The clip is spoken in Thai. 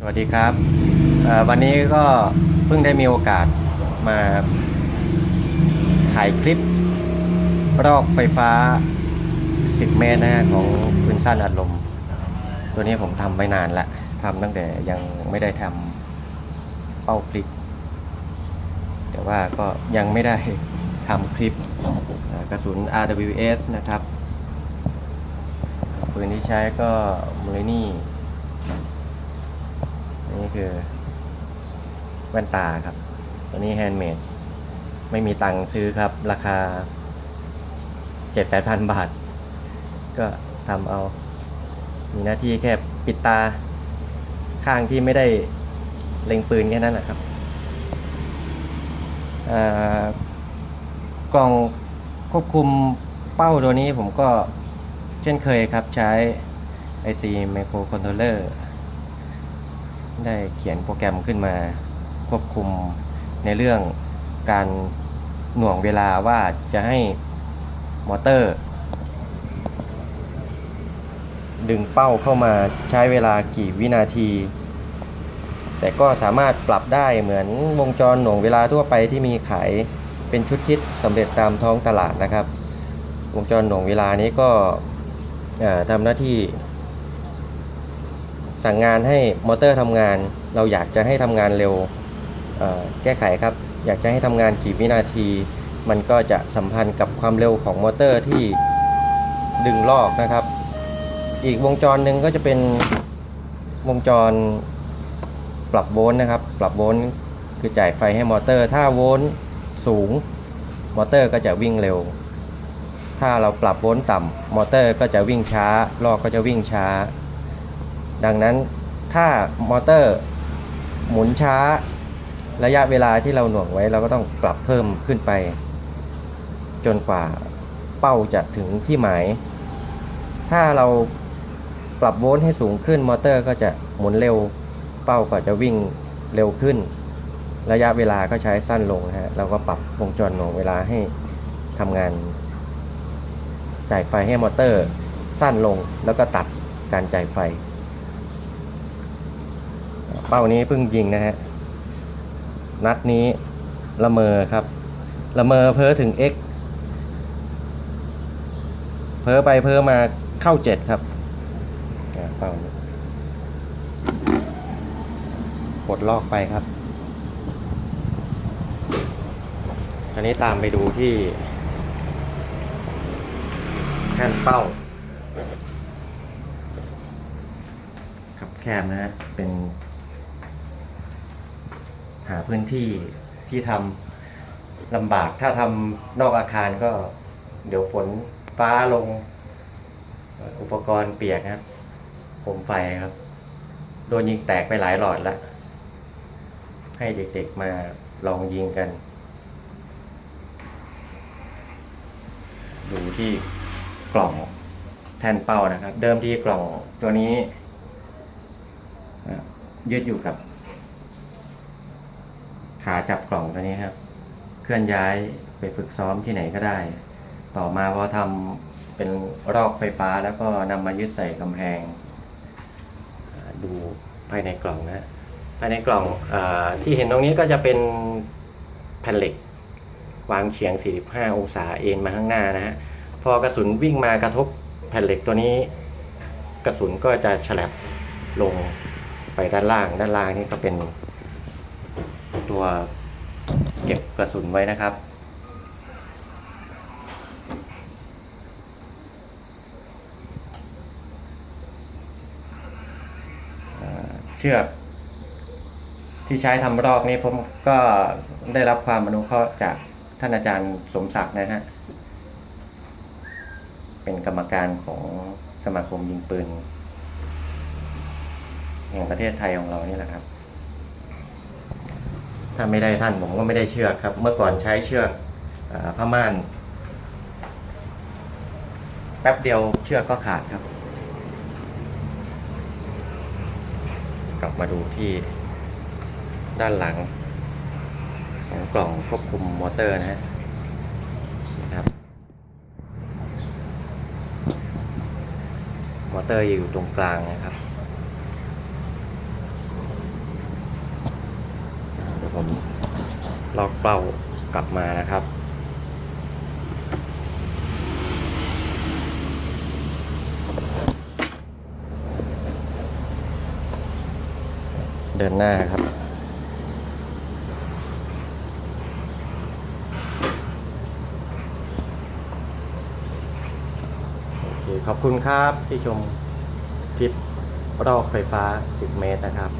สวัสดีครับวันนี้ก็เพิ่งได้มีโอกาสมาถ่ายคลิป รอกไฟฟ้า 10 เมตรนะฮะของปืนสั้นอัดลมตัวนี้ผมทำไว้นานละทำตั้งแต่ยังไม่ได้ทำเป้าคลิป แต่ว่าก็ยังไม่ได้ทำคลิปกระสุน RWS นะครับปืนที่ใช้ก็มูลนี่ นี่คือแว่นตาครับ ตัวนี้แฮนด์เมด ไม่มีตังค์ซื้อครับ ราคาเจ็ดแปดพันบาท ก็ทำเอา มีหน้าที่แค่ปิดตา ข้างที่ไม่ได้เล็งปืนแค่นั้นแหละครับอ่อกล่องควบคุมเป้าตัวนี้ผมก็เช่นเคยครับใช้ IC Microcontroller ได้เขียนโปรแกรมขึ้นมา ควบคุมในเรื่องการหน่วงเวลาว่าจะให้มอเตอร์ ดึงเป้าเข้ามาใช้เวลากี่วินาที แต่ก็สามารถปรับได้เหมือนวงจรหน่วงเวลาทั่วไปที่มีขายเป็นชุดคิดสำเร็จตามท้องตลาดนะครับ วงจรหน่วงเวลานี้ก็ทำหน้าที่ สั่งงานให้มอเตอร์ทำงาน เราอยากจะให้ทำงานเร็วแก้ไขครับ อยากจะให้ทำงานกี่วินาที มันก็จะสัมพันธ์กับความเร็วของมอเตอร์ที่ดึงลอกนะครับ อีกวงจรหนึ่งก็จะเป็นวงจรปรับโวลต์นะครับ ปรับโวลต์คือจ่ายไฟให้มอเตอร์ ถ้าโวลต์สูง มอเตอร์ก็จะวิ่งเร็ว ถ้าเราปรับโวลต์ต่ำมอเตอร์ก็จะวิ่งช้าลอกก็จะวิ่งช้า ดังนั้นถ้ามอเตอร์หมุนช้าระยะเวลาที่เราหน่วงไว้ เราก็ต้องปรับเพิ่มขึ้นไป จนกว่าเป้าจะถึงที่หมาย ถ้าเราปรับโวลต์ให้สูงขึ้นมอเตอร์ก็จะหมุนเร็วเป้าก็จะวิ่งเร็วขึ้น ระยะเวลาก็ใช้สั้นลงฮะเราก็ปรับวงจรหน่วงเวลาให้ทำงาน จ่ายไฟให้มอเตอร์สั้นลงแล้วก็ตัดการจ่ายไฟ เป้านี้เพิ่งยิงนะฮะ นัดนี้ละเมอครับ ละเมอเพ้อถึง X เพ้อไปเพ้อมาเข้าเจ็ดครับเป้านี้กดลอกไปครับอันนี้ตามไปดูที่แท่นเป้าขับแคบนะฮะเป็น หาพื้นที่ที่ทำลำบาก ถ้าทำนอกอาคารก็เดี๋ยวฝนฟ้าลง อุปกรณ์เปียกครับโคมไฟครับ โดนยิงแตกไปหลายหลอดแล้ว ให้เด็กๆมาลองยิงกัน ดูที่กล่องแทนเป้านะครับ เดิมที่กล่องตัวนี้ ยึดอยู่กับ ขาจับกล่องตัวนี้ครับ เคลื่อนย้ายไปฝึกซ้อมที่ไหนก็ได้ ต่อมาพอทำเป็นรอกไฟฟ้าแล้วก็นำมายึดใส่กำแพง ดูภายในกล่องนะฮะภายในกล่องอที่เห็นตรงนี้ก็จะเป็นแผ่นเหล็ก วางเฉียง 45 องศาเอ็นมาข้างหน้านะฮะพอกระสุนวิ่งมากระทบแผ่นเหล็กตัวนี้ กระสุนก็จะฉลับลงไปด้านล่าง ด้านล่างนี่ก็เป็น ตัวเก็บกระสุนไว้นะครับ เชือกที่ใช้ทำรอกนี้ผมก็ได้รับความอนุเคราะห์จากท่านอาจารย์สมศักดิ์นะฮะ เป็นกรรมการของสมาคมยิงปืนแห่งประเทศไทยของเรานี่แหละครับ ถ้าไม่ได้ท่านผมก็ไม่ได้เชือกครับ เมื่อก่อนใช้เชือกอผ้าม่าน แป๊บเดียวเชือกก็ขาดครับ กลับมาดูที่ด้านหลังของกล่องควบคุมมอเตอร์นะฮะนะครับ มอเตอร์อยู่ตรงกลางนะครับ ล็อกเป้ากลับมานะครับ เดินหน้าครับโอเคขอบคุณครับที่ชมคลิปรอกไฟฟ้า 10 เมตรนะครับ